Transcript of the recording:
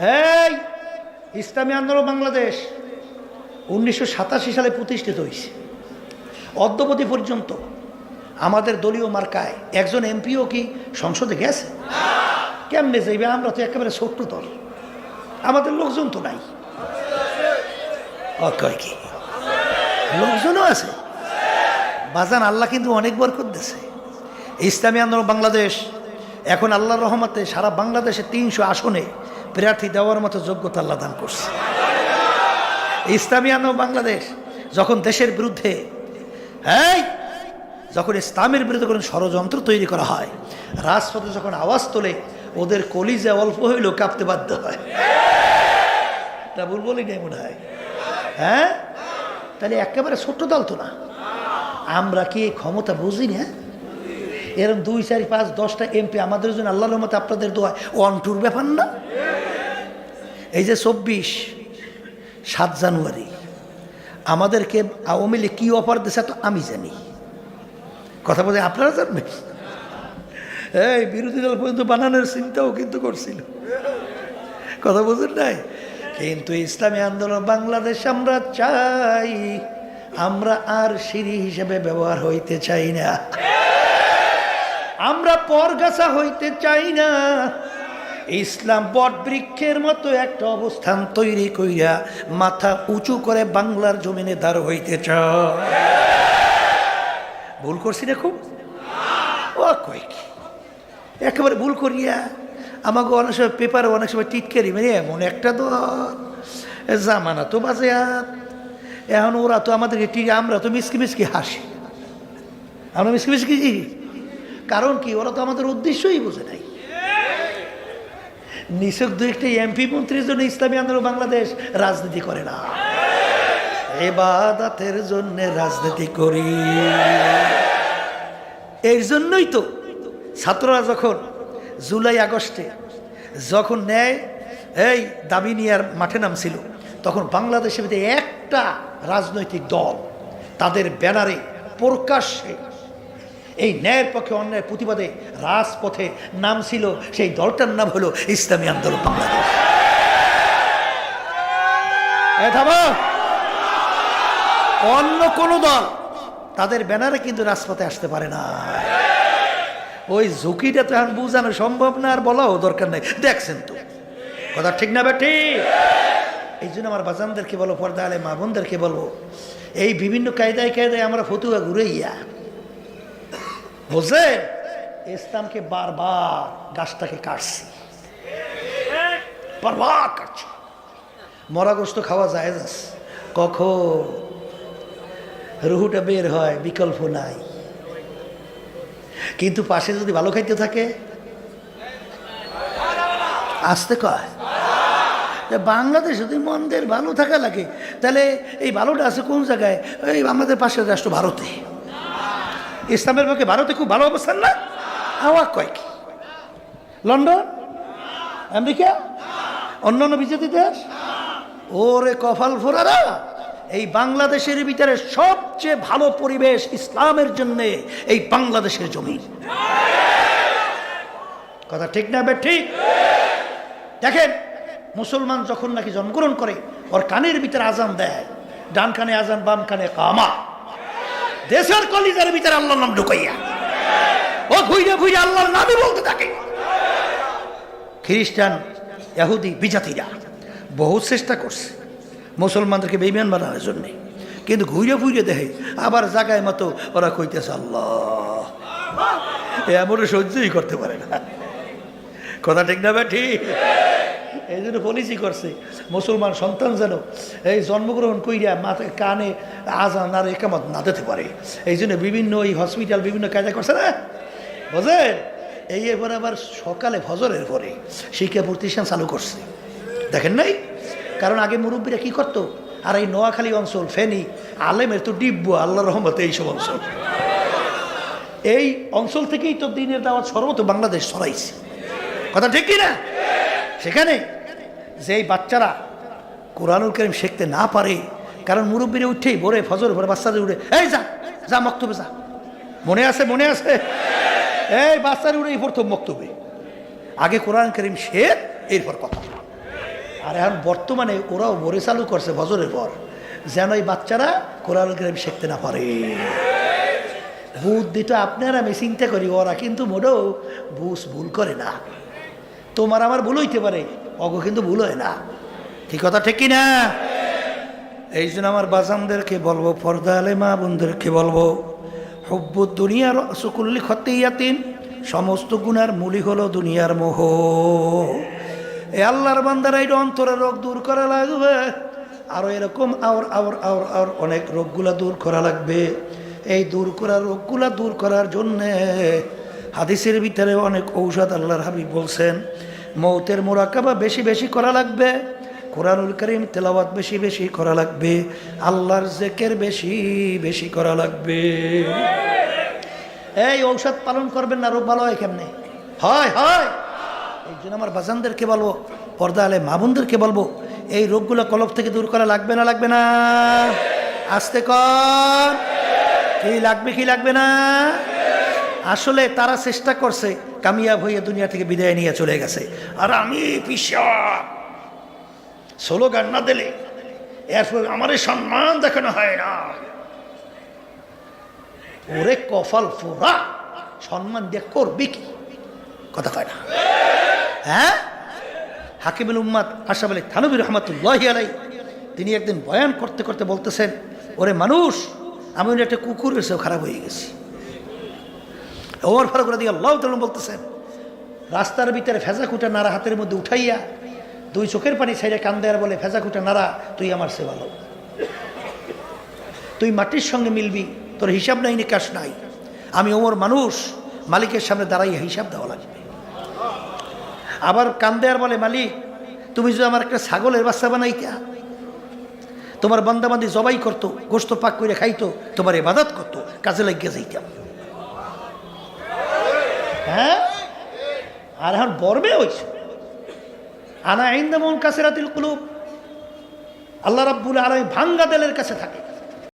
এই, ইসলামী আন্দোলন বাংলাদেশ উনিশশো সাতাশি সালে প্রতিষ্ঠিত হয়েছে। অদ্যবধি পর্যন্ত আমাদের দলীয় মার্কায় একজন এমপিও কি সংসদে গেছে? কেমনে যাইবে? আমরা তো একেবারে ছোট্ট দল আমাদের লোকজন তো নাই। কি? লোকজনও আছে। বাজান আল্লাহ কিন্তু অনেক বরকত দিছে ইসলামী আন্দোলন বাংলাদেশ এখন আল্লাহর রহমতে সারা বাংলাদেশে তিনশো আসনে প্রার্থী দেওয়ার মতো যোগ্যতা আল্লাহ দান করছে। ইসলামী আন্দোলন বাংলাদেশ যখন দেশের বিরুদ্ধে হ্যাঁ যখন ইসলামের বিরুদ্ধে কোনো ষড়যন্ত্র তৈরি করা হয়, রাজপথে যখন আওয়াজ তোলে, ওদের কলিজা অল্প হইলেও কাঁপতে বাধ্য হয়। তা ভুল বলি নাই মনে হয়? হ্যাঁ? তাহলে একেবারে ছোট্ট দল তো না। আমরা কি ক্ষমতা বুঝি না এরকম দুই, চারি, পাঁচ, দশটা এমপি আমাদের জন্য আল্লাহর মতো আপনাদের দোয়া অন্টুর ব্যাপার না? এই যে চব্বিশ, সাত জানুয়ারি, আমাদেরকে আওয়ামী লীগ কী অফার দিছে তো আমি জানি। কথা বলতে আপনারা জানবেন? এই বিরোধী দল পর্যন্ত বানানোর চিন্তাও কিন্তু করছিল। কথা বুঝুন নাই? কিন্তু ইসলামী আন্দোলন বাংলাদেশ আমরা চাই, আমরা আর সিঁড়ি হিসেবে ব্যবহার হইতে চাই না। আমরা পরগাছা হইতে চাই না। ইসলাম বট বৃক্ষের মতো একটা অবস্থান তৈরি কইরা মাথা উঁচু করে বাংলার জমিনে দাঁড় হইতে ভুল করছি না খুব? ও কয় কি? একেবারে ভুল করিয়া আমাকে অনেক সময় পেপারে অনেক সময় টিটকারি মেরে এমন একটা তো জামানা তো বাজে এখন ওরা তো আমাদেরকে ঠিক আমরা তো মিসকি মিসকি হাসি। আমরা মিসকি মিসকি কারণ কি? ওরা তো আমাদের উদ্দেশ্যই বোঝে নাই। নিছক দু একটি এমপি মন্ত্রীর জন্য ইসলামী আন্দোলন বাংলাদেশ রাজনীতি করে না। এবাদাতের জন্য রাজনীতি করি। এর জন্যই তো ছাত্ররা যখন জুলাই আগস্টে যখন নেয় এই দাবি নিয়ার মাঠে নামছিল, তখন বাংলাদেশের ভিতরে একটা রাজনৈতিক দল তাদের ব্যানারে প্রকাশ্যে এই ন্যায়ের পক্ষে অন্যায়ের প্রতিবাদে রাজপথে নাম ছিল সেই দলটার নাম হলো ইসলামী আন্দোলন বাংলাদেশ। অন্য কোনো দল তাদের ব্যানারে কিন্তু রাজপথে আসতে পারে না। ওই ঝুঁকিটা তো এখন বোঝানো সম্ভব না, আর বলাও দরকার নেই। দেখছেন তো। কথা ঠিক না বেটি এই জন্য আমার বাজানদেরকে বলো, পর্দা আলে মা বোনদেরকে বলব, এই বিভিন্ন কায়দায় কায়দায় আমরা ফতুয়া ঘুরে ইয়া বুঝলে ইসলামকে বারবার গাছটাকে কাটছি। বারবার কাটছি। মরা গোস্ত খাওয়া যায় যাচ্ছে কখন? রুহুটা বের হয়, বিকল্প নাই। কিন্তু পাশে যদি ভালো খাইতে থাকে? আসতে কয়। বাংলাদেশ যদি মন্দের ভালো থাকা লাগে, তাহলে এই ভালোটা আছে কোন জায়গায়? এই আমাদের পাশের রাষ্ট্র ভারতে। ইসলামের পক্ষে ভারতে খুব ভালো অবস্থান না? আওয়া কয় কি? লন্ডন? আমেরিকা? অন্যান্য বিজেপি দেশ? ওরে কপাল ফোরারা, এই বাংলাদেশের ভিতরে সবচেয়ে ভালো পরিবেশ ইসলামের জন্যে এই বাংলাদেশের জমি কথা ঠিক না ঠিক? দেখেন, মুসলমান যখন নাকি জন্মগ্রহণ করে, ওর কানের ভিতরে আজান দেয়, ডান কানে আজান, বাম কানে কামা। দেশের কলিজার ভিতরে আল্লাহর নাম ঢুকাইয়া। ও ঘুইরে ঘুইরে আল্লাহর নামই বলতে থাকে। খ্রিস্টান, ইহুদি, বিজাতিরা বহু চেষ্টা করছে। মুসলমানদেরকে বেইমান বানানোর জন্য। কিন্তু ঘুরে ফুইরে দেখে আবার জায়গায় মতো ওরা কইতেছে, আল্লাহ! এমন সহ্যই করতে পারে না। কথা ঠিক না ঠিক? এই জন্য পলিসি করছে, মুসলমান সন্তান যেন এই জন্মগ্রহণ কইরা মাথায় কানে আজান আর একামত না দিতে পারে। এই জন্য বিভিন্ন এই হসপিটাল, বিভিন্ন কাজে করছে না? বুঝলেন এই এবার আবার সকালে ফজরের পরে শিক্ষা প্রতিষ্ঠান চালু করছে। দেখেন নাই? কারণ আগে মুরব্বীরা কি করতো? আর এই নোয়াখালী অঞ্চল, ফেনী, আলেমের তো ডিব্ব আল্লাহ রহমতে এইসব অঞ্চল। এই অঞ্চল থেকেই তো দিনের দাওয়াত সর্বত বাংলাদেশ ছড়াইছে। কথা ঠিক কিনা সেখানে যেই বাচ্চারা কোরআনুল করিম শিখতে না পারে, কারণ মুরব্বীরা উঠেই ভোরে ফজর, ভরে বাচ্চাদের উঠে, এই যা যা মক্তবে, যা। মনে আছে মনে আছে? এই বাচ্চারা উঠে প্রথম মক্তবে। আগে কোরআন করিম শেখ এরপর কথা। আর এখন বর্তমানে ওরাও বরে চালু করছে বজরের পর, যেন এই বাচ্চারা কোরআন কারিম শিখতে না পারে। বুদ্ধিটা আপনার, আমি চিন্তা করি, ওরা কিন্তু মোটেও বুঝ ভুল করে না। তোমার আমার ভুল হইতে পারে। অগ কিন্তু ভুল হয় না। ঠিক কথা, ঠিক না এই জন্য আমার বাজানদেরকে বলব পর্দা আলে মা বোনদেরকে বলব, হব্বু দুনিয়ার সুকুল্লি খতিয়াতিন, সমস্ত গুণার মূলি হলো দুনিয়ার মোহ। এ আল্লাহর বান্দারা এটা অন্তরের রোগ দূর করা লাগবে আরও এরকম আওর আওর আওর আওর অনেক রোগগুলা দূর করা লাগবে। এই দূর করা রোগগুলা দূর করার জন্যে হাদিসের ভিতরে অনেক ঔষধ আল্লাহর হাবিব বলছেন মৌতের মোরাকাবা বেশি বেশি করা লাগবে। কোরআনুল করিম তেলাওয়াত বেশি বেশি করা লাগবে। আল্লাহর জেকের বেশি বেশি করা লাগবে। এই ঔষধ পালন করবেন না, রোগ ভালো হয় কেমনে? হয় হয়। এই জন্য আমার বাজানদেরকে বলব পর্দা আলে মামুনদেরকে বলব, এই রোগগুলো কলব থেকে দূর করা লাগবে না লাগবে না? আসতে কর। কি লাগবে কি লাগবে না? আসলে তারা চেষ্টা করছে কামিয়াব হয়ে দুনিয়া থেকে বিদায় নিয়ে চলে গেছে। আর আমি পিসাব স্লোগান না দিলে এরপর আমার সম্মান দেখানো হয় না। ওরে কফাল ফোরা সম্মান দিয়ে করবি কি? কথা কয় না। হ্যাঁ? হাকিমুল উম্মাদ আশাফ আলী থানবী রহমতুল্লাহ আলাই তিনি একদিন বয়ান করতে করতে বলতেছেন, ওরে মানুষ, আমি একটা কুকুর এসেও খারাপ হয়ে গেছি। ওমর ফারুক রাদি আল্লাহ তালুম বলতেছেন, রাস্তার ভিতরে ফেজা কুটা নাড়া হাতের মধ্যে উঠাইয়া দুই চোখের পানি ছাইড়ে কান্দে আর বলে ফেজা কুটা নাড়া, তুই আমার সে ভালো তুই মাটির সঙ্গে মিলবি, তোর হিসাব নাই, নিকাশ নাই। আমি ওমর মানুষ, মালিকের সামনে দাঁড়াইয়া হিসাব দেওয়া লাগবে। আবার কান্দে বলে, মালিক, তুমি যদি আমার একটা ছাগলের বাচ্চা বানাইতা, তোমার বান্দাবান্দি জবাই করতো গোস্ত পাক করে খাইতো, তোমার এবাদত করতো, কাজে লাগিয়ে যাইতাম। হ্যাঁ? আর এখন বর্বে হয়েছে আনা আইন্দামন কাছে রাতিল কুলুপ আল্লাহ রাব্বুল আলমী ভাঙ্গা দেলের কাছে থাকে।